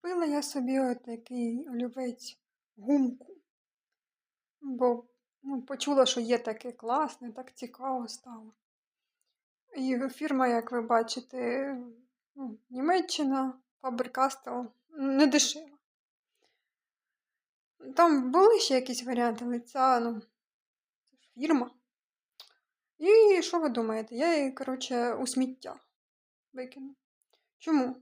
Купила я собі отакий олівець гумку, бо ну, почула, що є таке класне, так цікаво стало. І фірма, як ви бачите, ну, Німеччина, Faber-Castell, не дешева. Там були ще якісь варіанти, але ця, ну, фірма. І що ви думаєте? Я її, коротше, у сміття викину. Чому?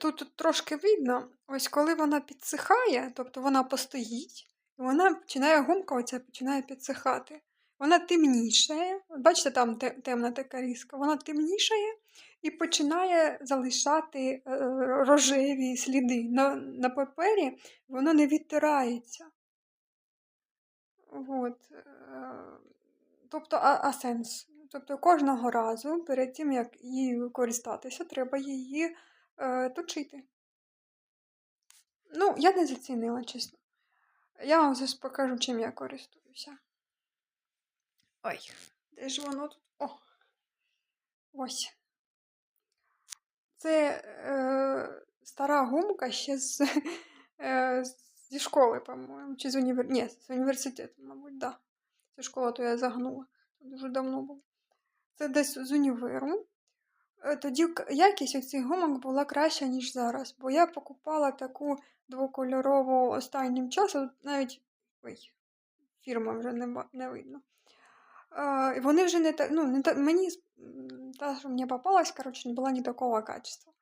Тут трошки видно, ось коли вона підсихає, тобто вона постоїть, і вона починає гумка оця починає підсихати. Вона темнішає, бачите, там темна така різка, вона темнішає і починає залишати е, рожеві сліди. На, на папері воно не відтирається. От. е, Тобто, а, а сенс? Тобто кожного разу, перед тим, як її користатися, треба її е, точити. Ну, я не зацінила, чесно. Я вам зараз покажу, чим я користуюся. Ой, де ж воно тут? О! Ось. Це е, стара гумка ще з, е, зі школи, по-моєму. Чи з універ... Ні, з університету, мабуть, да. Це школа, то я загнула. Дуже давно було. Це десь з універу. Е, Тоді к- якість оцих гумок була краща, ніж зараз, бо я покупала таку двокольорову останнім часом, навіть ой, фірма вже не, ба- не видно. Е, і вони вже не так, ну, не так, мені с- м, та, що мені попалась, короче, не была не такого качества.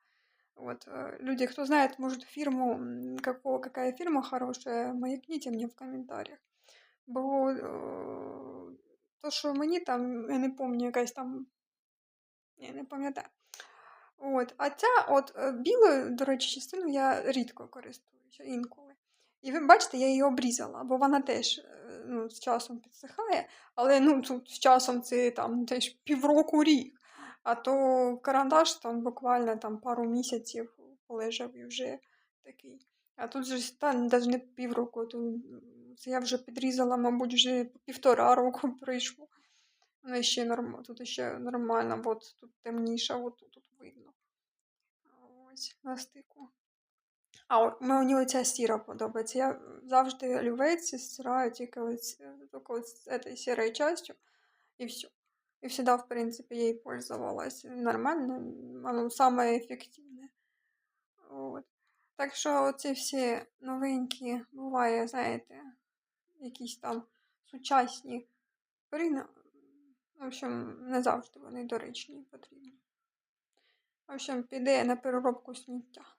Вот, э, люди, кто знает, может, фирму, м, какого, какая фирма хорошая, маякните мне в комментариях. Бо э, то, що мені там, я не пам'ятаю, якась там, я не пам'ятаю. От. А ця от е, білою, до речі, частину я рідко користуюся інколи. І ви бачите, я її обрізала, бо вона теж е, ну, з часом підсихає, але ну, тут з часом це там теж півроку рік. А то карандаш там буквально там пару місяців полежав і вже такий. А тут же ж та, навіть не півроку, то це я вже підрізала, мабуть, вже півтора року пройшло. Ну, ще норм... Тут ще нормально, от тут темніше, от тут, тут видно. Ось на стику. А мені оця сіра подобається. Я завжди олівець стираю тільки ось, з сірою частю, і все. І всегда, в принципі, їй пользовалась. Нормально, воно саме ефективне. От. Так що оці всі новенькі, буває, знаєте, якісь там сучасні. В общем, не завжди вони доречні і потрібні. В общем, піде на переробку сміття.